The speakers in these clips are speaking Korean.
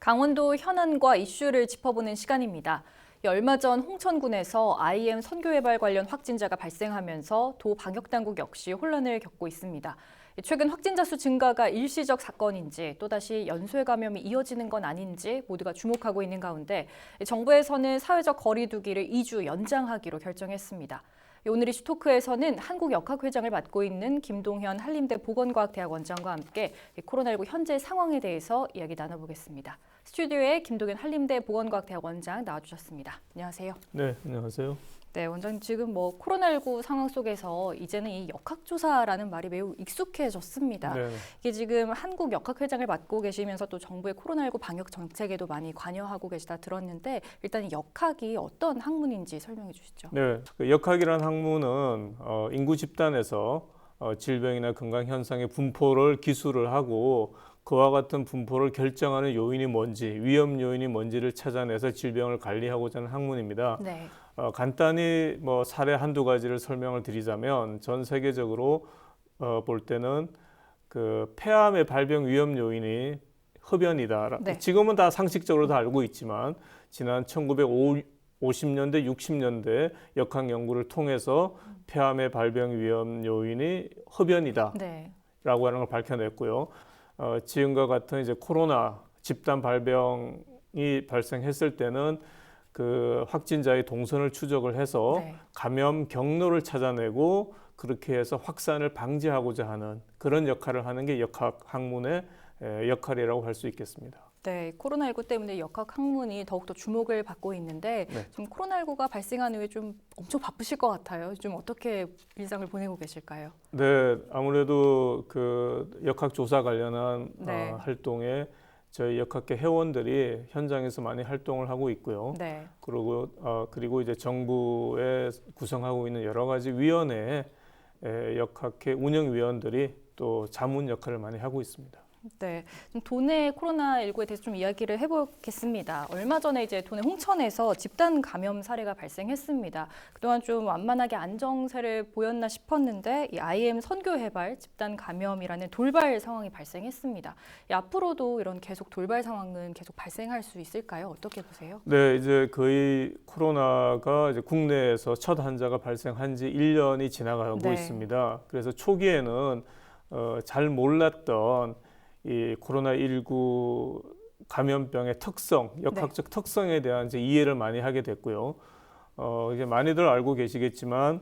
강원도 현안과 이슈를 짚어보는 시간입니다. 얼마 전 홍천군에서 IM 선교회발 관련 확진자가 발생하면서 도 방역당국 역시 혼란을 겪고 있습니다. 최근 확진자 수 증가가 일시적 사건인지 또다시 연쇄 감염이 이어지는 건 아닌지 모두가 주목하고 있는 가운데 정부에서는 사회적 거리두기를 2주 연장하기로 결정했습니다. 오늘 이 슈 토크에서는 한국역학회장을 맡고 있는 김동현 한림대 보건과학대학 원장과 함께 코로나19 현재 상황에 대해서 이야기 나눠보겠습니다. 스튜디오에 김동현 한림대 보건과학대학 원장 나와주셨습니다. 안녕하세요. 네, 안녕하세요. 네, 원장님 지금 뭐 코로나19 상황 속에서 이제는 이 역학조사라는 말이 매우 익숙해졌습니다. 네, 이게 지금 한국 역학회장을 맡고 계시면서 또 정부의 코로나19 방역 정책에도 많이 관여하고 계시다 들었는데 일단 이 역학이 어떤 학문인지 설명해 주시죠. 네. 그 역학이라는 학문은 어, 인구 집단에서 어, 질병이나 건강 현상의 분포를 기술을 하고 그와 같은 분포를 결정하는 요인이 뭔지, 위험 요인이 뭔지를 찾아내서 질병을 관리하고자 하는 학문입니다. 네. 어, 간단히 뭐 사례 한두 가지를 설명을 드리자면 전 세계적으로 어, 볼 때는 그 폐암의 발병 위험 요인이 흡연이다. 네. 지금은 다 상식적으로 다 알고 있지만 지난 1950년대, 60년대 역학 연구를 통해서 폐암의 발병 위험 요인이 흡연이다. 네. 라고 하는 걸 밝혀냈고요. 어, 지금과 같은 이제 코로나 집단 발병이 발생했을 때는 그 확진자의 동선을 추적을 해서 네. 감염 경로를 찾아내고 그렇게 해서 확산을 방지하고자 하는 그런 역할을 하는 게 역학 학문의 에, 역할이라고 할 수 있겠습니다. 네, 코로나19 때문에 역학 학문이 더욱더 주목을 받고 있는데 네. 지금 코로나19가 발생한 후에 좀 엄청 바쁘실 것 같아요. 좀 어떻게 일상을 보내고 계실까요? 네, 아무래도 그 역학 조사 관련한 네. 어, 활동에 저희 역학계 회원들이 현장에서 많이 활동을 하고 있고요. 네. 그리고 어, 그리고 이제 정부에 구성하고 있는 여러 가지 위원회 에, 역학회 운영위원들이 또 자문 역할을 많이 하고 있습니다. 네, 좀 도내 코로나19에 대해서 좀 이야기를 해보겠습니다. 얼마 전에 이제 도내 홍천에서 집단 감염 사례가 발생했습니다. 그동안 좀 완만하게 안정세를 보였나 싶었는데 이 IM 선교 해발 집단 감염이라는 돌발 상황이 발생했습니다. 이 앞으로도 이런 계속 돌발 상황은 계속 발생할 수 있을까요? 어떻게 보세요? 네, 이제 거의 코로나가 이제 국내에서 첫 환자가 발생한 지 1년이 지나가고 네. 있습니다. 그래서 초기에는 어, 잘 몰랐던 이 코로나19 감염병의 특성, 역학적 특성에 대한 이제 이해를 많이 하게 됐고요. 어, 이제 많이들 알고 계시겠지만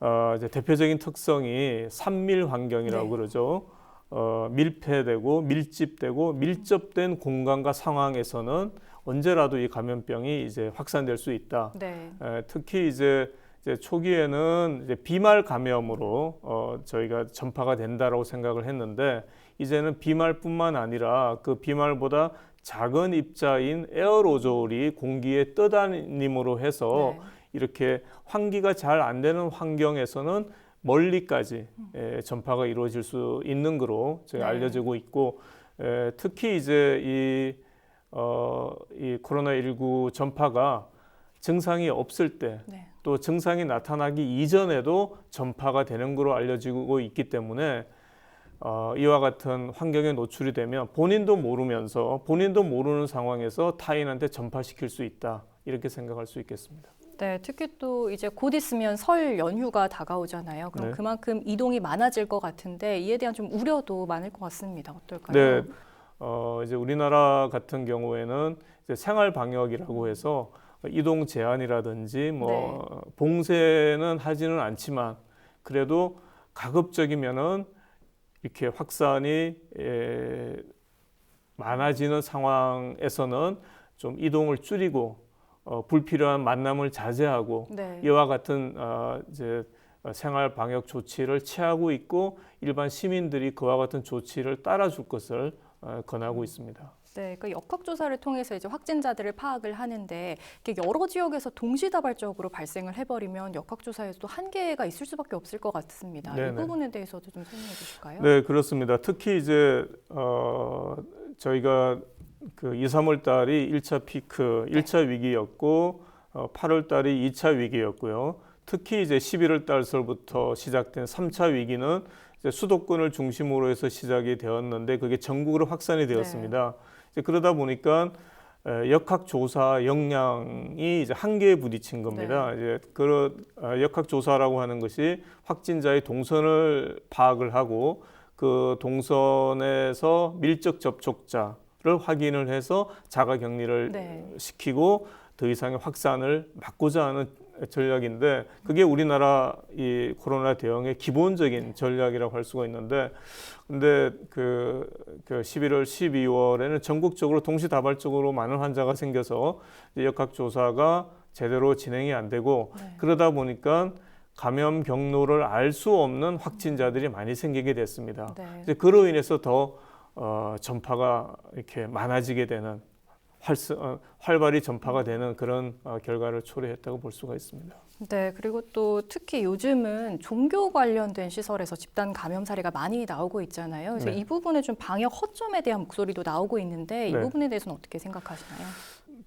어, 이제 대표적인 특성이 산밀 환경이라고 네. 그러죠. 어, 밀폐되고 밀집되고 밀접된 공간과 상황에서는 언제라도 이 감염병이 이제 확산될 수 있다. 네. 에, 특히 이제, 이제 초기에는 이제 비말 감염으로 어, 저희가 전파가 된다라고 생각을 했는데 이제는 비말뿐만 아니라 그 비말보다 작은 입자인 에어로졸이 공기에 떠다님으로 해서 네. 이렇게 환기가 잘 안 되는 환경에서는 멀리까지 에, 전파가 이루어질 수 있는 거로 저희가 네. 알려지고 있고 에, 특히 이제 이, 어, 이 코로나 19 전파가 증상이 없을 때 네. 또 증상이 나타나기 이전에도 전파가 되는 거로 알려지고 있기 때문에 어, 이와 같은 환경에 노출이 되면 본인도 모르면서 본인도 모르는 상황에서 타인한테 전파시킬 수 있다 이렇게 생각할 수 있겠습니다. 네, 특히 또 이제 곧 있으면 설 연휴가 다가오잖아요. 그럼 네. 그만큼 이동이 많아질 것 같은데 이에 대한 좀 우려도 많을 것 같습니다. 어떨까요? 네, 어, 이제 우리나라 같은 경우에는 이제 생활 방역이라고 해서 이동 제한이라든지 뭐 봉쇄는 하지는 않지만 그래도 가급적이면은 이렇게 확산이 에, 많아지는 상황에서는 좀 이동을 줄이고 어, 불필요한 만남을 자제하고 네. 이와 같은 어, 이제 생활 방역 조치를 취하고 있고 일반 시민들이 그와 같은 조치를 따라줄 것을 어, 권하고 있습니다. 네, 그 역학조사를 통해서 이제 확진자들을 파악을 하는데 이게 여러 지역에서 동시다발적으로 발생을 해버리면 역학조사에서도 한계가 있을 수밖에 없을 것 같습니다. 이 네네. 부분에 대해서도 좀 설명해 주실까요? 네, 그렇습니다. 특히 이제 어, 저희가 그 2, 3월 달이 1차 피크, 1차 위기였고 어, 8월 달이 2차 위기였고요. 특히 이제 11월 달서부터 시작된 3차 위기는 수도권을 중심으로 해서 시작이 되었는데 그게 전국으로 확산이 되었습니다. 이제 그러다 보니까 에, 역학조사 역량이 이제 한계에 부딪힌 겁니다. 이제 그런 어, 역학조사라고 하는 것이 확진자의 동선을 파악을 하고 그 동선에서 밀접 접촉자를 확인을 해서 자가 격리를 네. 시키고 더 이상의 확산을 막고자 하는 전략인데 그게 우리나라 이 코로나 대응의 기본적인 전략이라고 할 수가 있는데 근데 그, 그 11월 12월에는 전국적으로 동시다발적으로 많은 환자가 생겨서 역학조사가 제대로 진행이 안 되고 네. 그러다 보니까 감염 경로를 알 수 없는 확진자들이 많이 생기게 됐습니다. 네. 이제 그로 인해서 더 어, 전파가 이렇게 많아지게 되는 활스, 어, 활발히 전파가 되는 그런 어, 결과를 초래했다고 볼 수가 있습니다. 네, 그리고 또 특히 요즘은 종교 관련된 시설에서 집단 감염 사례가 많이 나오고 있잖아요. 그래서 네. 이 부분에 좀 방역 허점에 대한 목소리도 나오고 있는데 이 네. 부분에 대해서는 어떻게 생각하시나요?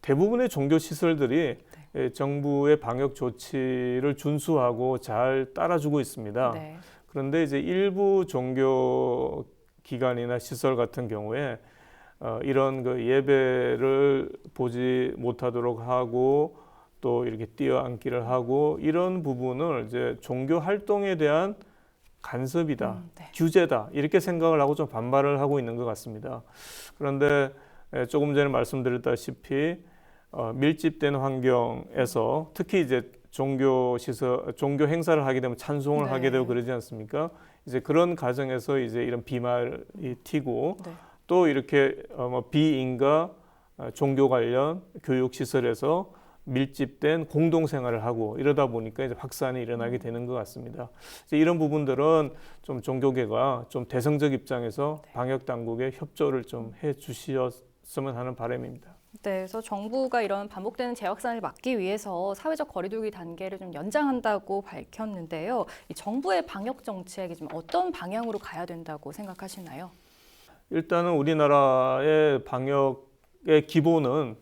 대부분의 종교 시설들이 네. 예, 정부의 방역 조치를 준수하고 잘 따라주고 있습니다. 네. 그런데 이제 일부 종교 기관이나 시설 같은 경우에 어, 이런 그 예배를 보지 못하도록 하고 또 이렇게 뛰어앉기를 하고 이런 부분을 이제 종교 활동에 대한 간섭이다, 음, 네. 규제다 이렇게 생각을 하고 좀 반발을 하고 있는 것 같습니다. 그런데 에, 조금 전에 말씀드렸다시피 어, 밀집된 환경에서 특히 이제 종교 시설, 종교 행사를 하게 되면 찬송을 네. 하게 되고 그러지 않습니까? 이제 그런 과정에서 이제 이런 비말이 튀고 네. 또 이렇게 어, 뭐 비인가 어, 종교 관련 교육 시설에서 밀집된 공동 생활을 하고 이러다 보니까 이제 확산이 일어나게 되는 것 같습니다. 이런 부분들은 좀 종교계가 좀 대성적 입장에서 방역 당국에 협조를 좀 해 주셨으면 하는 바람입니다. 네, 그래서 정부가 이런 반복되는 재확산을 막기 위해서 사회적 거리두기 단계를 좀 연장한다고 밝혔는데요. 이 정부의 방역 정책이 좀 어떤 방향으로 가야 된다고 생각하시나요? 일단은 우리나라의 방역의 기본은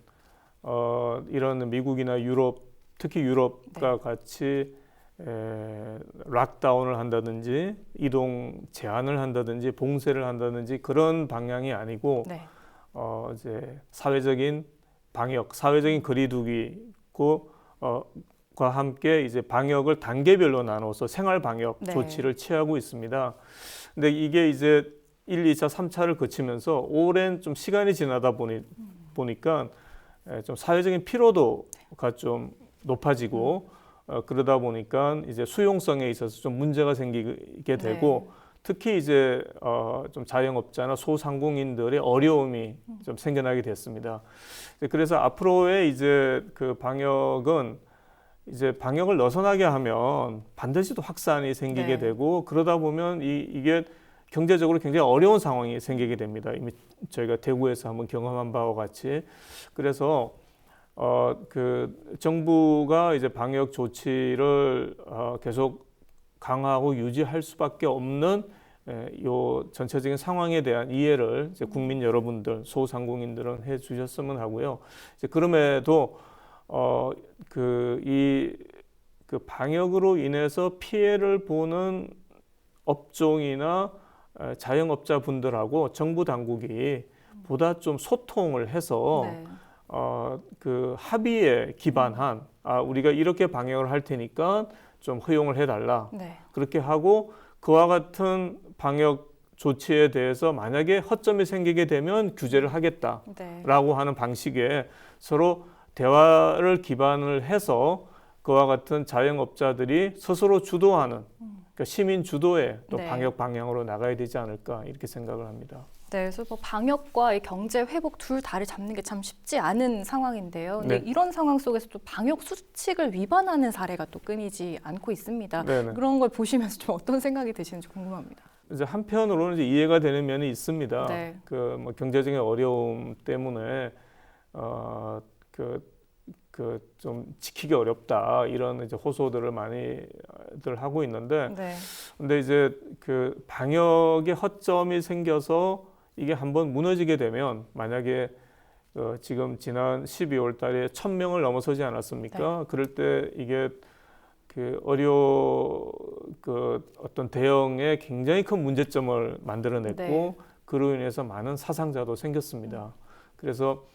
어, 이런 미국이나 유럽, 특히 유럽과 같이 에, 락다운을 한다든지 이동 제한을 한다든지 봉쇄를 한다든지 그런 방향이 아니고 네. 어, 이제 사회적인 방역, 사회적인 거리두기고 어, 과 함께 이제 방역을 단계별로 나눠서 생활 방역 네. 조치를 취하고 있습니다. 근데 이게 이제 1, 2차, 3차를 거치면서 오랜 좀 시간이 지나다 보니 보니까 에, 좀 사회적인 피로도가 좀 높아지고 어, 그러다 보니까 이제 수용성에 있어서 좀 문제가 생기게 되고 특히 이제 어, 좀 자영업자나 소상공인들의 어려움이 좀 생겨나게 됐습니다. 그래서 앞으로의 이제 그 방역은 이제 방역을 너선하게 하면 반드시 또 확산이 생기게 네. 되고 그러다 보면 이, 이게 경제적으로 굉장히 어려운 상황이 생기게 됩니다. 이미 저희가 대구에서 한번 경험한 바와 같이 그래서 어, 그 정부가 이제 방역 조치를 어, 계속 강화하고 유지할 수밖에 없는 에, 요 전체적인 상황에 대한 이해를 이제 국민 여러분들 소상공인들은 해 주셨으면 하고요. 이제 그럼에도 어, 어그이 그 방역으로 인해서 피해를 보는 업종이나 에, 자영업자 분들하고 정부 당국이 보다 좀 소통을 해서 네. 어, 그 합의에 기반한 아, 우리가 이렇게 방역을 할 테니까 좀 허용을 해달라. 네. 그렇게 하고 그와 같은 방역 조치에 대해서 만약에 허점이 생기게 되면 규제를 하겠다라고 네. 하는 방식의 서로 대화를 기반을 해서 그와 같은 자영업자들이 스스로 주도하는 그러니까 시민 주도의 또 네. 방역 방향으로 나가야 되지 않을까 이렇게 생각을 합니다. 네, 그래서 뭐 방역과 이 경제 회복 둘 다를 잡는 게 참 쉽지 않은 상황인데요. 근데 네. 이런 상황 속에서 또 방역 수칙을 위반하는 사례가 또 끊이지 않고 있습니다. 네네. 그런 걸 보시면서 좀 어떤 생각이 드시는지 궁금합니다. 이제 한편으로는 이제 이해가 되는 면이 있습니다. 네. 그뭐 경제적인 어려움 때문에 어, 어그 그 좀 지키기 어렵다 이런 이제 호소들을 많이들 하고 있는데 네. 근데 이제 그 방역에 허점이 생겨서 이게 한번 무너지게 되면 만약에 어, 지금 지난 12월 달에 1000명을 넘어서지 않았습니까? 네. 그럴 때 이게 그 어려 그 어떤 대응에 굉장히 큰 문제점을 만들어냈고 네. 그로 인해서 많은 사상자도 생겼습니다. 그래서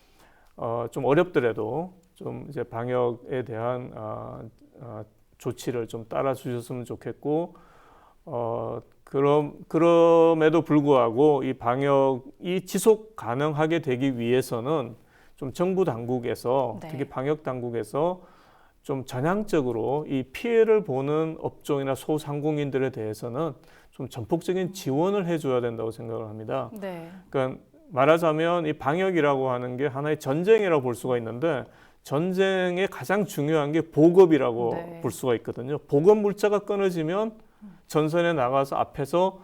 어, 좀 어렵더라도 좀 이제 방역에 대한 어, 어, 조치를 좀 따라 주셨으면 좋겠고 어, 그럼 그럼에도 불구하고 이 방역이 지속 가능하게 되기 위해서는 좀 정부 당국에서 네. 특히 방역 당국에서 좀 전향적으로 이 피해를 보는 업종이나 소상공인들에 대해서는 좀 전폭적인 지원을 해줘야 된다고 생각을 합니다. 네. 그러니까 말하자면 이 방역이라고 하는 게 하나의 전쟁이라고 볼 수가 있는데 전쟁의 가장 중요한 게 보급이라고 네. 볼 수가 있거든요. 보급 물자가 끊어지면 전선에 나가서 앞에서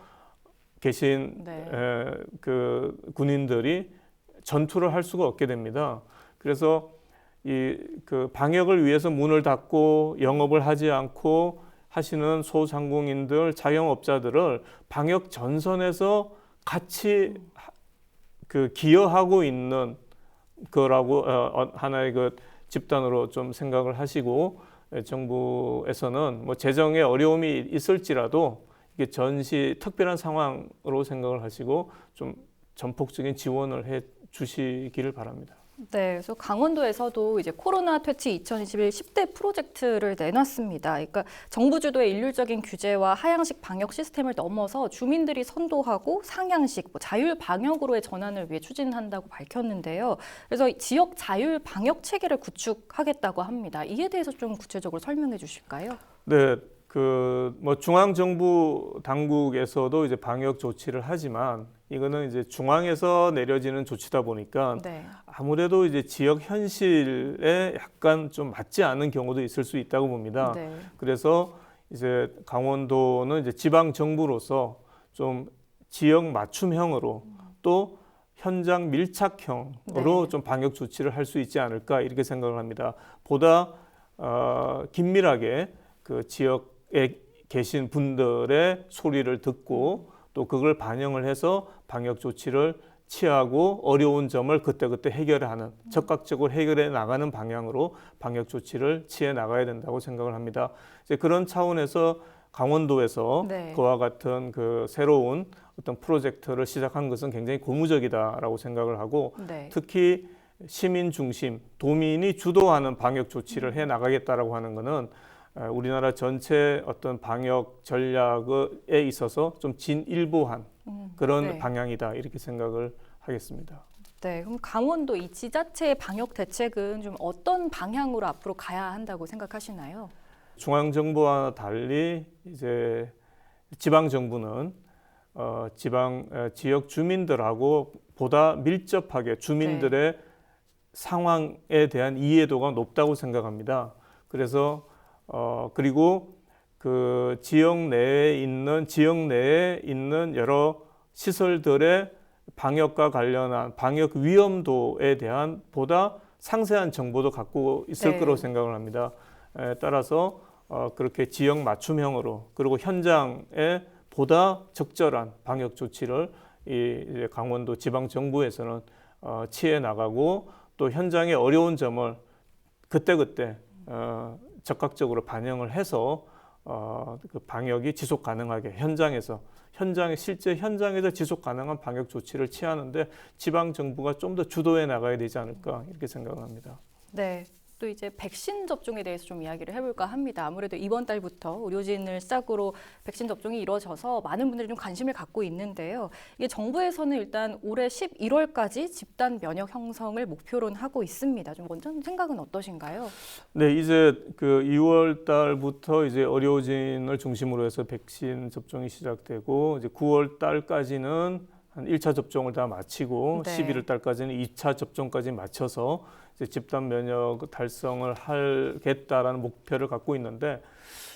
계신 네. 에, 그 군인들이 전투를 할 수가 없게 됩니다. 그래서 이 그 방역을 위해서 문을 닫고 영업을 하지 않고 하시는 소상공인들, 자영업자들을 방역 전선에서 같이 하- 그 기여하고 있는 거라고 어, 어, 하나의 그 집단으로 좀 생각을 하시고 에, 정부에서는 뭐 재정에 어려움이 있을지라도 이게 전시 특별한 상황으로 생각을 하시고 좀 전폭적인 지원을 해 주시기를 바랍니다. 네, 그래서 강원도에서도 이제 코로나 퇴치 2021 10대 프로젝트를 내놨습니다. 그러니까 정부 주도의 일률적인 규제와 하향식 방역 시스템을 넘어서 주민들이 선도하고 상향식, 뭐 자율 방역으로의 전환을 위해 추진한다고 밝혔는데요. 그래서 지역 자율 방역 체계를 구축하겠다고 합니다. 이에 대해서 좀 구체적으로 설명해 주실까요? 네, 그 뭐 중앙 정부 당국에서도 이제 방역 조치를 하지만 이거는 이제 중앙에서 내려지는 조치다 보니까 네, 아무래도 이제 지역 현실에 약간 좀 맞지 않는 경우도 있을 수 있다고 봅니다. 네, 그래서 이제 강원도는 이제 지방 정부로서 좀 지역 맞춤형으로 또 현장 밀착형으로 네. 좀 방역 조치를 할 수 있지 않을까 이렇게 생각을 합니다. 보다 어, 긴밀하게 그 지역에 계신 분들의 소리를 듣고 또 그걸 반영을 해서 방역 조치를 취하고 어려운 점을 그때그때 해결하는 적극적으로 해결해 나가는 방향으로 방역 조치를 취해 나가야 된다고 생각을 합니다. 이제 그런 차원에서 강원도에서 네. 그와 같은 그 새로운 어떤 프로젝트를 시작한 것은 굉장히 고무적이다라고 생각을 하고 네, 특히 시민 중심, 도민이 주도하는 방역 조치를 해 나가겠다라고 하는 것은 어, 우리나라 전체 어떤 방역 전략에 있어서 좀 진일보한 음, 그런 네. 방향이다 이렇게 생각을 하겠습니다. 네, 그럼 강원도 이 지자체의 방역 대책은 좀 어떤 방향으로 앞으로 가야 한다고 생각하시나요? 중앙 정부와 달리 이제 지방 정부는 어, 지방 어, 지역 주민들하고 보다 밀접하게 주민들의 상황에 대한 이해도가 높다고 생각합니다. 그래서 어, 그리고 그 지역 내에 있는 지역 내에 있는 여러 시설들의 방역과 관련한 방역 위험도에 대한 보다 상세한 정보도 갖고 있을 네. 거라고 생각을 합니다. 에, 따라서 어, 그렇게 지역 맞춤형으로 그리고 현장에 보다 적절한 방역 조치를 이 강원도 지방 정부에서는 어, 취해 나가고 또 현장의 어려운 점을 그때그때 어, 적극적으로 반영을 해서 어, 그 방역이 지속 가능하게 현장에서 현장에 실제 현장에서 지속 가능한 방역 조치를 취하는데 지방 정부가 좀 더 주도해 나가야 되지 않을까 이렇게 생각을 합니다. 네. 또 이제 백신 접종에 대해서 좀 이야기를 해볼까 합니다. 아무래도 이번 달부터 의료진을 시작으로 백신 접종이 이루어져서 많은 분들이 좀 관심을 갖고 있는데요. 이게 정부에서는 일단 올해 11월까지 집단 면역 형성을 목표로 하고 있습니다. 좀 먼저 생각은 어떠신가요? 네, 이제 그 2월 달부터 이제 의료진을 중심으로 해서 백신 접종이 시작되고 이제 9월 달까지는 한 1차 접종을 다 마치고 네. 11월 달까지는 2차 접종까지 마쳐서 이제 집단 면역 달성을 하겠다라는 목표를 갖고 있는데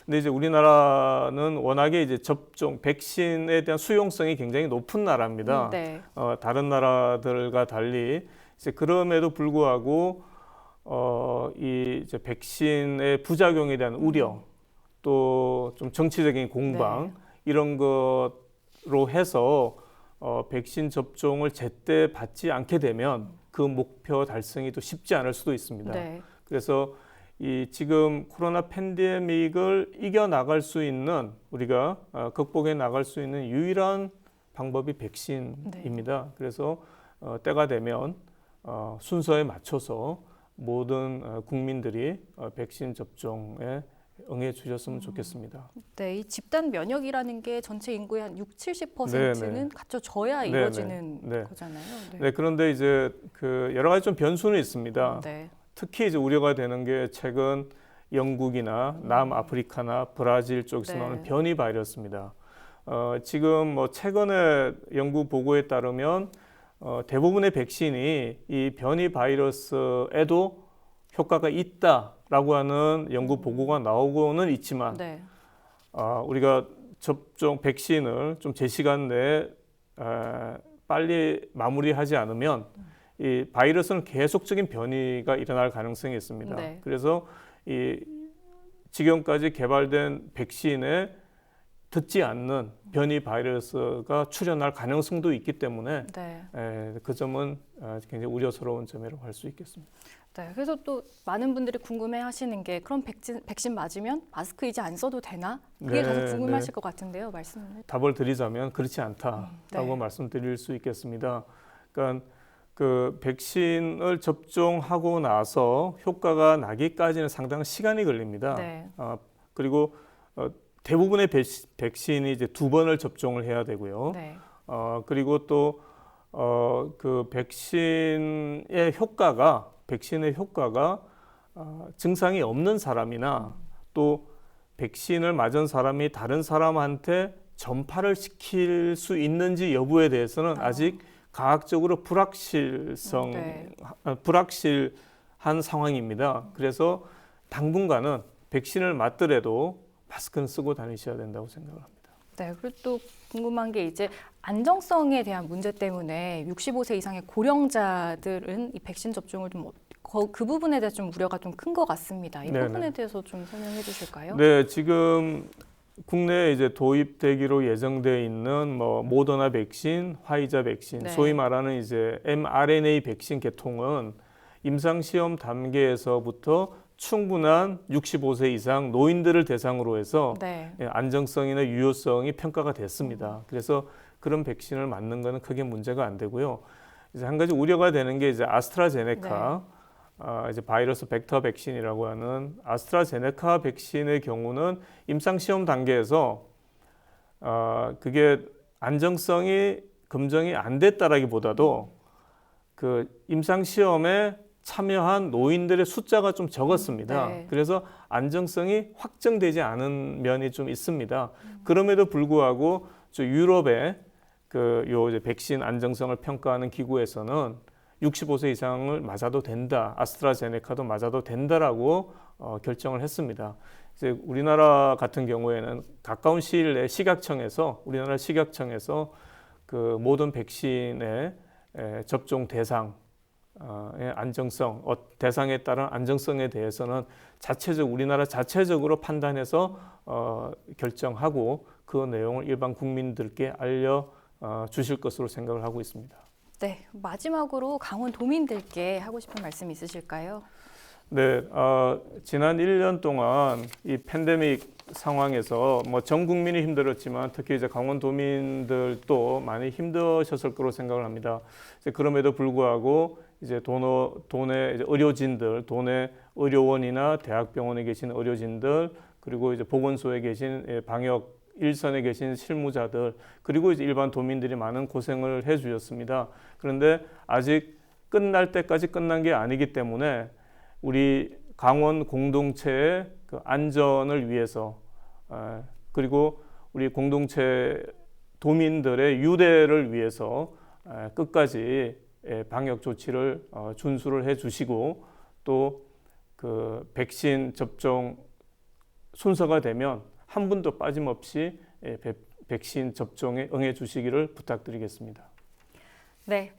근데 이제 우리나라는 워낙에 이제 접종 백신에 대한 수용성이 굉장히 높은 나라입니다. 음, 네. 어, 다른 나라들과 달리 이제 그럼에도 불구하고 어, 이 이제 백신의 부작용에 대한 우려 또 좀 정치적인 공방 네. 이런 것로 해서 어, 백신 접종을 제때 받지 않게 되면 그 목표 달성이 또 쉽지 않을 수도 있습니다. 네. 그래서 이 지금 코로나 팬데믹을 이겨 나갈 수 있는 우리가 어, 극복해 나갈 수 있는 유일한 방법이 백신입니다. 그래서 어, 때가 되면 어, 순서에 맞춰서 모든 어, 국민들이 어, 백신 접종에 응해 주셨으면 좋겠습니다. 네, 이 집단 면역이라는 게 전체 인구의 한 6, 70%는 네, 네. 갖춰져야 네, 이루어지는 네, 네. 거잖아요. 네, 그런데 이제 그 여러 가지 좀 변수는 있습니다. 네. 특히 이제 우려가 되는 게 최근 영국이나 남아프리카나 브라질 쪽에서 네. 나오는 변이 바이러스입니다. 어, 지금 뭐 최근에 연구 보고에 따르면 어, 대부분의 백신이 이 변이 바이러스에도 효과가 있다 라고 하는 연구 보고가 나오고는 있지만 네. 아, 우리가 접종 백신을 좀 제 시간 내에 에, 빨리 마무리하지 않으면 이 바이러스는 계속적인 변이가 일어날 가능성이 있습니다. 네. 그래서 이 지금까지 개발된 백신에 듣지 않는 변이 바이러스가 출현할 가능성도 있기 때문에 네. 에, 그 점은 아, 굉장히 우려스러운 점이라고 할 수 있겠습니다. 네. 그래서 또 많은 분들이 궁금해 하시는 게 그럼 백신, 백신 맞으면 마스크 이제 안 써도 되나? 그게 네, 가장 궁금하실 네. 것 같은데요. 말씀을. 답을 드리자면 그렇지 않다라고 네. 말씀드릴 수 있겠습니다. 그러니까 그 백신을 접종하고 나서 효과가 나기까지는 상당한 시간이 걸립니다. 네. 아, 그리고 어, 대부분의 백시- 백신이 이제 두 번을 접종을 해야 되고요. 네. 어, 그리고 또 어, 그 백신의 효과가 백신의 효과가 어, 증상이 없는 사람이나 또 백신을 맞은 사람이 다른 사람한테 전파를 시킬 수 있는지 여부에 대해서는 아. 아직 과학적으로 불확실성 네. 아, 불확실한 상황입니다. 그래서 당분간은 백신을 맞더라도 마스크는 쓰고 다니셔야 된다고 생각을 합니다. 네. 그리고 또 궁금한 게 이제 안정성에 대한 문제 때문에 65세 이상의 고령자들은 이 백신 접종을 좀 어- 거- 그 부분에 대해서 좀 우려가 좀 큰 것 같습니다. 이 네네. 부분에 대해서 좀 설명해 주실까요? 네, 지금 국내에 이제 도입되기로 예정돼 있는 뭐 모더나 백신, 화이자 백신, 네. 소위 말하는 이제 mRNA 백신 계통은 임상 시험 단계에서부터 충분한 65세 이상 노인들을 대상으로 해서 네. 예, 안정성이나 유효성이 평가가 됐습니다. 그래서 그런 백신을 맞는 거는 크게 문제가 안 되고요. 이제 한 가지 우려가 되는 게 이제 아스트라제네카 아, 이제 바이러스 벡터 백신이라고 하는 아스트라제네카 백신의 경우는 임상 시험 단계에서 아, 그게 안정성이 검증이 안 됐다라기보다도 그 임상 시험에 참여한 노인들의 숫자가 좀 적었습니다. 네. 그래서 안정성이 확정되지 않은 면이 좀 있습니다. 그럼에도 불구하고 저 유럽의 그 요 이제 백신 안정성을 평가하는 기구에서는 65세 이상을 맞아도 된다, 아스트라제네카도 맞아도 된다라고 어, 결정을 했습니다. 이제 우리나라 같은 경우에는 가까운 시일 내에 식약청에서 우리나라 식약청에서 그 모든 백신의 에, 접종 대상 의 안정성, 어, 대상에 따른 안정성에 대해서는 자체적 우리나라 자체적으로 판단해서 어, 결정하고 그 내용을 일반 국민들께 알려 어, 주실 것으로 생각을 하고 있습니다. 네. 마지막으로 강원 도민들께 하고 싶은 말씀 있으실까요? 네, 어, 지난 1년 동안 이 팬데믹 상황에서 뭐 전 국민이 힘들었지만 특히 이제 강원도민들도 많이 힘드셨을 거로 생각을 합니다. 그럼에도 불구하고 이제 돈어, 돈의 이제 의료진들, 돈의 의료원이나 대학병원에 계신 의료진들 그리고 이제 보건소에 계신 예, 방역 일선에 계신 실무자들 그리고 이제 일반 도민들이 많은 고생을 해 주셨습니다. 그런데 아직 끝날 때까지 끝난 게 아니기 때문에 우리 강원 공동체의 그 안전을 위해서 에, 그리고 우리 공동체 도민들의 유대를 위해서 에, 끝까지 에, 방역 조치를 어, 준수를 해 주시고 또 그 백신 접종 순서가 되면 한 분도 빠짐없이 에, 백- 백신 접종에 응해 주시기를 부탁드리겠습니다. 네.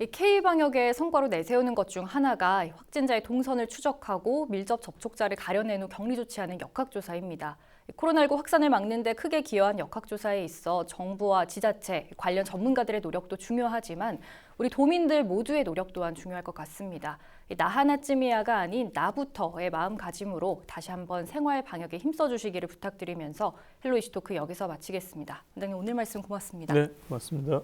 이 K 방역의 성과로 내세우는 것 중 하나가 확진자의 동선을 추적하고 밀접 접촉자를 가려낸 후 격리 조치하는 역학조사입니다. 이 코로나19 확산을 막는 데 크게 기여한 역학조사에 있어 정부와 지자체, 관련 전문가들의 노력도 중요하지만 우리 도민들 모두의 노력 또한 중요할 것 같습니다. 이나 하나쯤이야가 아닌 나부터의 마음가짐으로 다시 한번 생활 방역에 힘써 주시기를 부탁드리면서 헬로 이슈토크 여기서 마치겠습니다. 원장님 오늘 말씀 고맙습니다. 네, 고맙습니다.